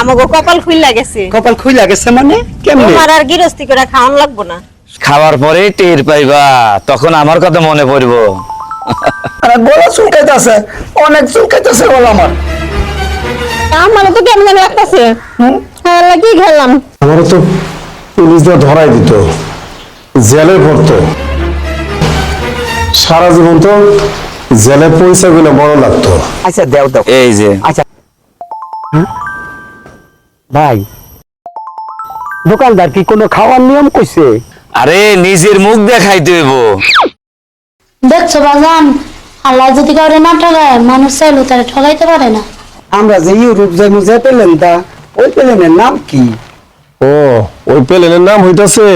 আমাগো কপাল খুইলা গেছে। কপাল খুইলা গেছে মানে? কেমনে? তোমার আর গৃহস্থী করে খাওয়ান লাগবো না। খাওয়ার পরে টের পাইবা তখন আমার কথা মনে পড়ব। আরে গলা চুলকাইতেছে অনেক চুলকাইতেছে গলা আমার। আমার তো কেমন লাগতেছে? হ্যাঁ কি খেলাম। আমারও তো পুলিশদের ধরাই দিত জেলে পড়তো সারা জীবন তো জেলে পয়সা গুলো বড় লাগতো। আচ্ছা দেও দাও এই যে। আচ্ছা ভাই দোকানদার কি কোনো খাওয়ার নিয়ম কইছে? আরে নিজের মুখ দেখাই দেব। দেখছ বাজান? আল্লাহ যদি কাউরে না ঠগায় মানুষ চাইলেও তারা ঠগাইতে পারে না। আমরা যে ইউরোপ যাই মুজে পেলেন তা ওই প্লেনের নাম কি? ও ওই প্লেনের নাম হইতাছে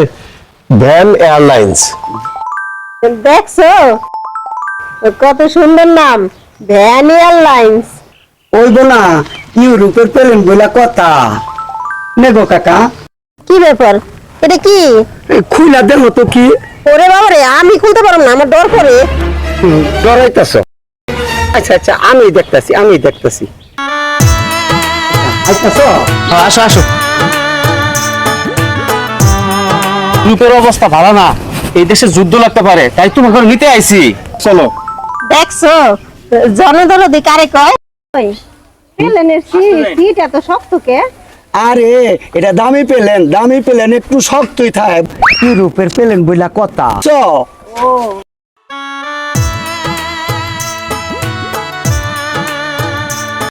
ভ্যান এয়ারলাইন্স। দেখছ? কত সুন্দর নাম ভ্যান এয়ারলাইন্স। ওই না ইউরোপের প্লেন বইলা কথা। নেগো কাকা। কি ব্যাপার? এটা কি? খুইলা তো কি। ওরে বাবা রে আমি খুলতে পারব না আমার ডর করে ডরাইতেছ। আচ্ছা আচ্ছা আমি দেখতাছি আমি দেখতাছি। আসো আসো। রূপের অবস্থা ভালো না। এই দেশে যুদ্ধ লাগতে পারে তাই তোমার ঘরে নিতে আইছি। চলো। দেখছ? জনদরদি কারে কয়? প্লেনের সিট এত শক্ত কে? আরে এটা দামি পেলেন দামি পেলেন একটু শক্তই থাকে। ইউরোপের পেলেন বইলা কথা? চ।